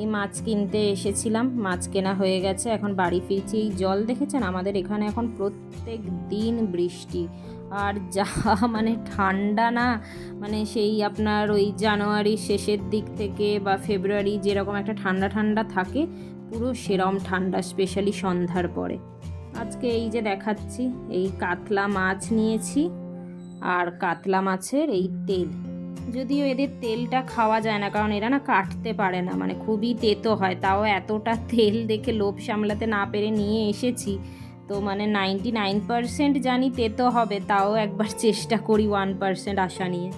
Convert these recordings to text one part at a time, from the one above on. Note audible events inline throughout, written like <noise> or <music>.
এই মাছ কিনতে এসেছিলাম, মাছ কেনা হয়ে গেছে, এখন বাড়ি ফিরছি। এই জল দেখেছেন? আমাদের এখানে এখন প্রত্যেক দিন বৃষ্টি। আর যা মানে ঠান্ডা না মানে সেই আপনার ওই জানুয়ারির শেষের দিক থেকে বা ফেব্রুয়ারি যেরকম একটা ঠান্ডা ঠান্ডা থাকে, পুরো সেরম ঠান্ডা স্পেশালি সন্ধ্যার পরে। আজকে এই যে দেখাচ্ছি, এই কাতলা মাছ নিয়েছি, আর কাতলা মাছের এই তেল। যদিও এদের তেলটা খাওয়া যায় না, কারণ এরা না কাটতে পারে না মানে খুবই তেতো হয়, তাও এতটা <laughs> তেল দেখে লোভ সামলাতে না পেরে নিয়ে এসেছি। তো মানে নাইনটি নাইন পারসেন্ট জানি তেতো হবে, তাও একবার <laughs> চেষ্টা করি ওয়ান পারসেন্ট আশা নিয়ে।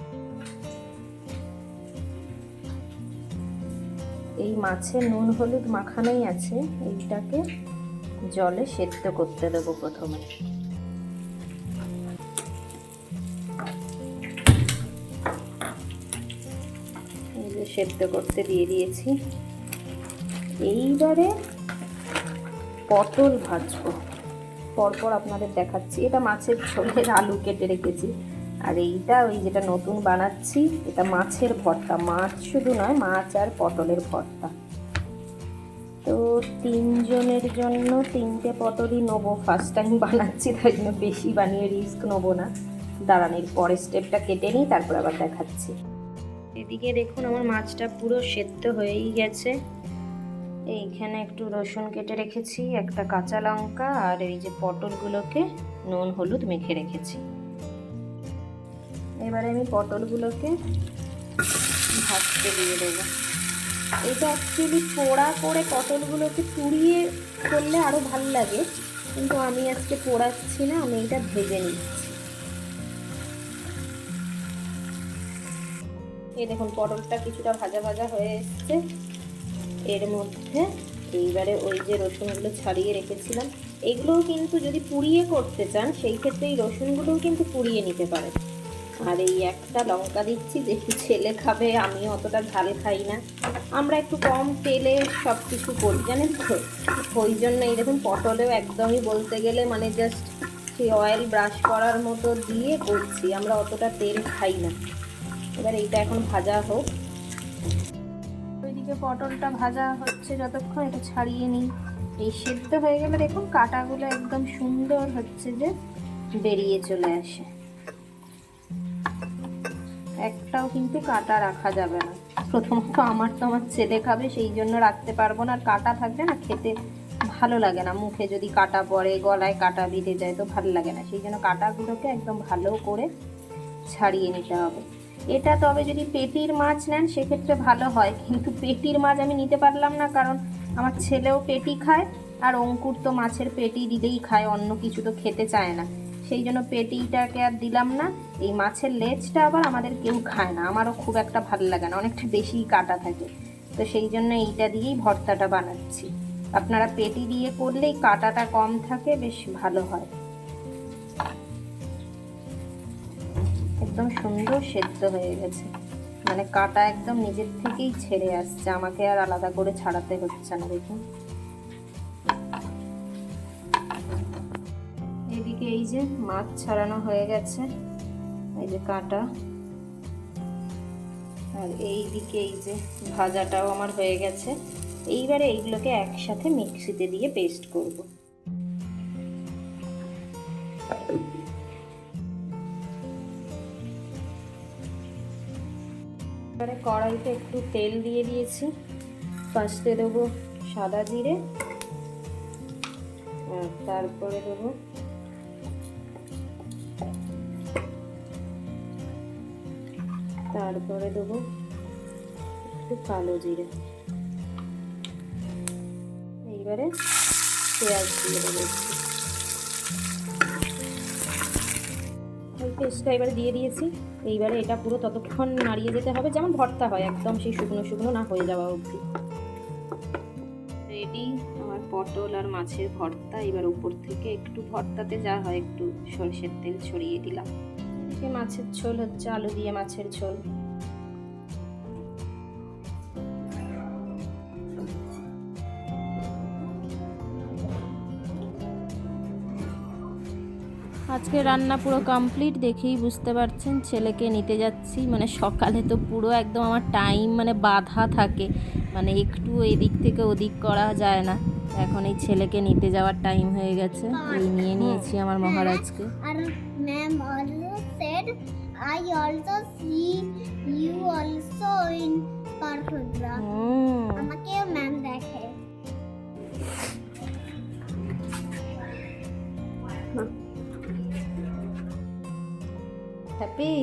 এই মাছের নুন হলুদ মাখানোই আছে, এইটাকে জলে সেদ্ধ করতে দেবো প্রথমে। সেদ্ধ করতে দিয়ে দিয়েছি। এইবারে পটল ভাজবো। পরপর আপনাদের দেখাচ্ছি। এটা মাছের ঝোলের আলু কেটে রেখেছি। আর এইটা ওই যেটা নতুন বানাচ্ছি, এটা মাছের ভর্তা। মাছ শুধু নয়, মাছ আর পটলের ভর্তা। তো তিনজনের জন্য তিনটে পটলই নেব। ফার্স্ট টাইম বানাচ্ছি, তাই জন্য বেশি বানিয়ে রিস্ক নেব না। দাঁড়ান, এর পরের স্টেপটা কেটে নিই, তারপর আবার দেখাচ্ছি। এদিকে দেখুন আমার মাছটা পুরো সেদ্ধ হয়েই গেছে। এইখানে একটু রসুন কেটে রেখেছি, একটা কাঁচা লঙ্কা আর এই যে পটলগুলোকে নুন, হলুদ মেখে রেখেছি। এবারে আমি পটলগুলোকে ভাজতে দিয়ে দেবো। এটা অ্যাকচুয়ালি পোড়া করে পটলগুলোকে পুড়িয়ে করলে আরও ভালো লাগে। কিন্তু আমি আজকে পোড়াচ্ছি না, আমি এটা ভেজে নিচ্ছি। এই দেখুন, পটলটা কিছুটা ভাজা ভাজা হয়ে এসছে। এর মধ্যে এইবারে ওই যে রসুনগুলো ছাড়িয়ে রেখেছিলাম। এগুলোও কিন্তু যদি পুড়িয়ে করতে চান, সেই ক্ষেত্রে এই রসুনগুলোও কিন্তু পুড়িয়ে নিতে পারেন। আর এই একটা লঙ্কা দিচ্ছি যেহেতু ছেলে খাবে, আমি অতটা ঝাল খাই না। আমরা একটু কম তেলে সব কিছু করি, জানেন তো? ওই জন্য এই দেখুন, পটলেও একদমই বলতে গেলে মানে জাস্ট সেই অয়েল ব্রাশ করার মতো দিয়ে করছি। আমরা অতটা তেল খাই না। এবার এইটা এখন ভাজা হোক। ওইদিকে পটলটা ভাজা হচ্ছে যতক্ষণ, এটা ছাড়িয়ে নিই। এই সেদ্ধ হয়ে গেলে দেখুন কাটাগুলো একদম সুন্দর হচ্ছে যে বেরিয়ে চলে আসে। একটাও কিন্তু কাটা রাখা যাবে না। প্রথমত আমার তো আমার ছেলে খাবে, সেই জন্য রাখতে পারব না। আর কাটা থাকবে না, খেতে ভালো লাগে না। মুখে যদি কাটা পড়ে, গলায় কাটা বেঁধে যায় তো ভালো লাগে না। সেই জন্য কাটাগুলোকে একদম ভালো করে ছাড়িয়ে নিতে হবে। এটা তবে যদি পেটির মাছ নেন, সেক্ষেত্রে ভালো হয়। কিন্তু পেটির মাছ আমি নিতে পারলাম না, কারণ আমার ছেলেও পেটি খায়, আর অঙ্কুর তো মাছের পেটি দিলেই খায়, অন্য কিছু তো খেতে চায় না। সেই জন্য পেটিটাকে আর দিলাম না। এই মাছের লেজটা আবার আমাদের কেউ খায় না। আমারও খুব একটা ভালো লাগে না, অনেকটা বেশি কাটা থাকে। তো সেই জন্য এইটা দিয়েই ভর্তাটা বানাচ্ছি। আপনারা পেটি দিয়ে করলেই কাটাটা কম থাকে, বেশ ভালো হয়। একদম সুন্দর সেদ্ধ হয়ে গেছে। মানে কাটা একদম নিজের থেকেই ছেড়ে আসছে। আমাকে আর আলাদা করে ছাড়াতে হচ্ছে না, দেখুন। এদিকে এই যে মাছ ছাড়ানো হয়ে গেছে। এই যে কাটা। আর এই দিকে এই যে ভাজাটাও আমার হয়ে গেছে। এইবারে এইগুলোকে একসাথে মিক্সিতে দিয়ে পেস্ট করব। এবারে কড়াইতে একটু তেল দিয়ে দিয়েছি। ফার্স্টে দেবো সাদা জিরে, আর তারপরে দেবো তারপরে দেবো একটু কালো জিরে। এইবারে পেঁয়াজ দিয়ে দেবো পেস্টটা এবারে দিয়ে দিয়েছি। এইবারে এটা পুরো ততক্ষণ নাড়িয়ে যেতে হবে। যেমন ভর্তা হয় একদম সেই শুকনো শুকনো না হয়ে যাওয়া অবধি। রেডি আমার পটল আর মাছের ভর্তা। এবার উপর থেকে একটু ভর্তাতে যা হয় একটু সরষের তেল ছড়িয়ে দিলাম। মাছের ঝোল হচ্ছে আলু দিয়ে মাছের ঝোল। আজকে রান্না পুরো কমপ্লিট দেখেই বুঝতে পারছেন, ছেলেকে নিতে যাচ্ছি। মানে সকালে তো পুরো একদম আমার টাইম মানে বাধা থাকে। মানে একটু এদিক থেকে ওদিক করা যায় না। এখন এই ছেলেকে নিতে যাওয়ার টাইম হয়ে গেছে। এই নিয়ে নিয়েছি আমার মহারাজকে। আর ma'am always said I also see happy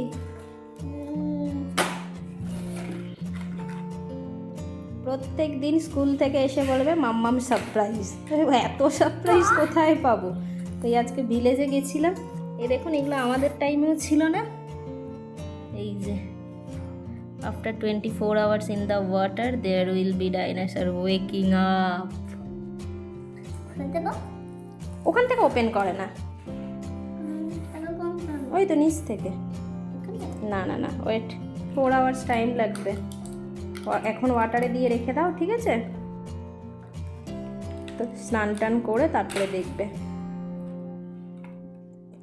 প্রত্যেক দিন স্কুল থেকে এসে বলবে মাম্মাম সারপ্রাইজ <laughs> এত সারপ্রাইজ কোথায় পাবো? তো এই আজকে ভিলেজে গেছিলাম। এই দেখুন এগুলো আমাদের টাইমেও ছিল না। এই যে after twenty four hours in the water there will be dinosaur waking up ওখান থেকে ওপেন করে না? ওই তো নিচ থেকে? না না না ওয়েট ফোর আওয়ার্স টাইম লাগবে। এখন ওয়াটারে দিয়ে রেখে দাও ঠিক আছে? তো স্নান টান করে তারপরে দেখবে।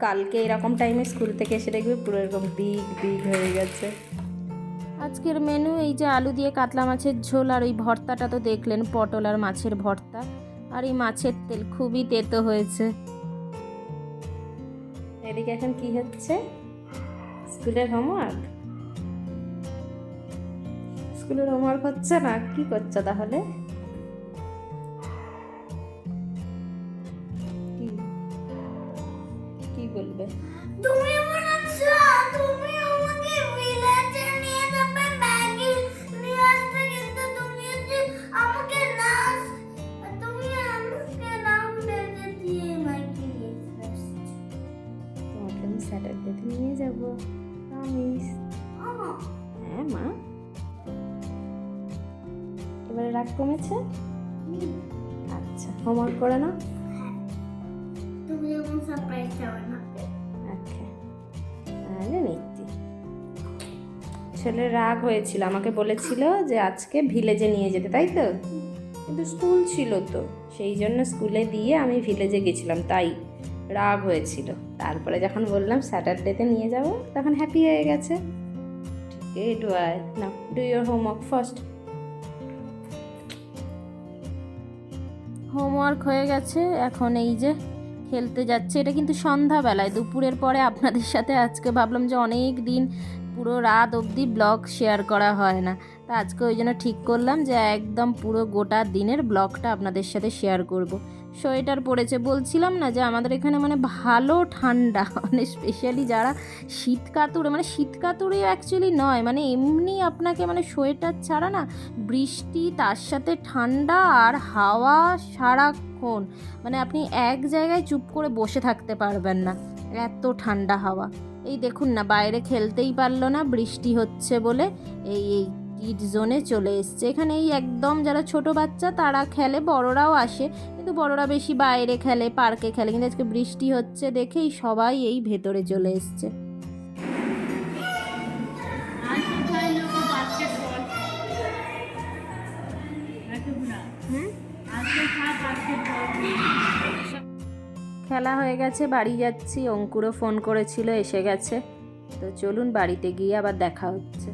কালকে এরকম টাইমে স্কুল থেকে এসে দেখবে পুরো এরকম বিগ বিগ হয়ে গেছে। আজকের মেনু এই যে আলু দিয়ে কাতলা মাছের ঝোল আর ওই ভর্তাটা তো দেখলেন পটল আর মাছের ভর্তা। আর এই মাছের তেল খুবই তেতো হয়েছে। এদিকে এখন কি হচ্ছে? স্কুলের হোমওয়ার্ক স্কুলের হোমওয়ার্ক হচ্ছে না কি করছ তাহলে? কি? কি বলবে? তুমি বলেছ তুমি আমাকে ভিলেজে নিয়ে যাবে ম্যাগি নিয়ে আসতে কিন্তু তুমি যে আমাকে না তুমি আমাকে নাম বেঁধে দিয়ে ম্যাগি নিয়ে আসছো তোমাকে আমি স্যাটারডেতে নিয়ে যাব। প্রমিস আমা হ্যাঁ মা। এবারে রাগ কমেছে? আচ্ছা হোমওয়ার্ক করে না তুমি যখন সারপ্রাইজ দেবে না। আচ্ছা। আরে নিচ্ছি ছেলের রাগ হয়েছিল আমাকে বলেছিল যে আজকে ভিলেজে নিয়ে যেতে তাই তো? কিন্তু স্কুল ছিল তো সেই জন্য স্কুলে দিয়ে আমি ভিলেজে গেছিলাম তাই রাগ হয়েছিল। তারপরে যখন বললাম স্যাটারডেতে নিয়ে যাব, তখন হ্যাপি হয়ে গেছে। ঠিক ডু আই না do your homework first homework হয়ে গেছে, এখন এই যে খেলতে যাচ্ছে। এটা কিন্তু সন্ধ্যাবেলায়, দুপুরের পরে আপনাদের সাথে আজকে ভাবলাম যে অনেক দিন পুরো রাত অবধি ব্লগ শেয়ার করা হয় না। তা আজকে ওই জন্য ঠিক করলাম যে একদম পুরো গোটা দিনের ব্লগটা আপনাদের সাথে শেয়ার করব। সোয়েটার পরেছে। বলছিলাম না যে আমাদের এখানে মানে ভালো ঠান্ডা মানে স্পেশালি যারা শীত কাতুরে মানে শীত কাতুরে অ্যাকচুয়ালি নয় মানে এমনি আপনাকে মানে সোয়েটার ছাড়া না বৃষ্টি, তার সাথে ঠান্ডা আর হাওয়া সারাক্ষণ মানে আপনি এক জায়গায় চুপ করে বসে থাকতে পারবেন না, এত ঠান্ডা হাওয়া। এই দেখুন না, বাইরে খেলতেই পারল না, বৃষ্টি হচ্ছে বলে, এই এই। কিড জোনে চলে এসছে। এখানে এই একদম যারা ছোট বাচ্চা, তারা খেলে, বড়রাও আসে, কিন্তু বড়রা বেশি বাইরে খেলে, পার্কে খেলে, কিন্তু আজকে বৃষ্টি হচ্ছে দেখেই সবাই এই ভেতরে চলে এসছে। খেলা হয়ে গেছে, বাড়ি যাচ্ছি, অঙ্কুরও ফোন করেছিল, এসে গেছে। তো চলুন বাড়িতে গিয়ে আবার দেখা হচ্ছে।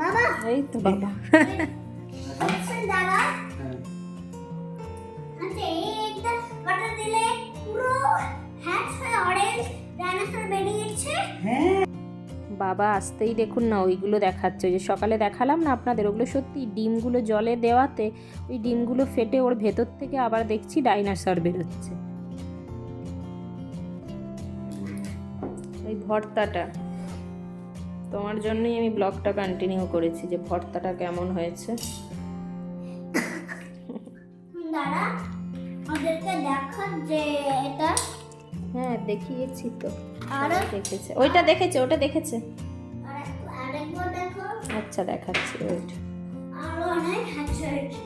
বাবা এই তো বাবা বাবা আসতেই দেখুন না, ওইগুলো দেখাচ্ছে। যে সকালে দেখালাম না আপনাদের, ওগুলো সত্যি ডিমগুলো জলে দেওয়াতে, ওই ডিমগুলো ফেটে ওর ভেতর থেকে আবার দেখছি ডাইনাসর বেরোচ্ছে। ওই ভর্তাটা। তোমার জন্যই আমি ব্লগটা কন্টিনিউ করেছি যে ভর্তাটা কেমন হয়েছে। দাদা ওদেরকে দেখা যে এটা। হ্যাঁ দেখিয়েছি তো। আর? দেখেছে। ওইটা দেখেছে ওটা দেখেছে। আচ্ছা দেখাচ্ছি ওইট আরও অনেক হ্যাচ হয়েছে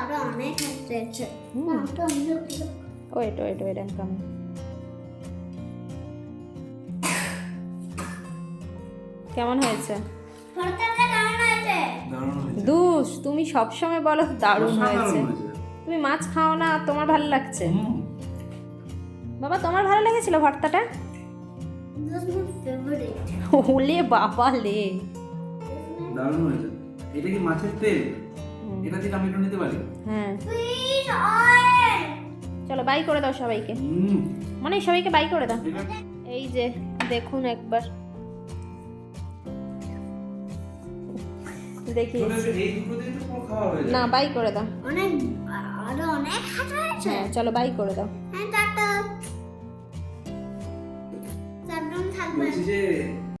আরও অনেক অন্য wait wait wait I come কেমন হয়েছে? দুষ তুমি সবসময় বলো দারুণ হয়েছে। তুমি মাছ খাও না আর তোমার ভালো লাগছে? বাবা তোমার ভালো লেগেছিল ভর্তাটা? ওলে বাবা লে। দারুণ হয়েছে। এটা কি মাছের তেল? এটা থেকে আমি একটু নিতে পারি? হ্যাঁ। চলো বাই করে দাও সবাইকে। মানে সবাইকে বাই করে দাও। এই যে দেখুন একবার। দেখি হয়ে না বাই করে দাও। অনেক আরও অনেক হ্যাঁ চলো বাই করে দাও। হ্যাঁ টাটা। থাকবে।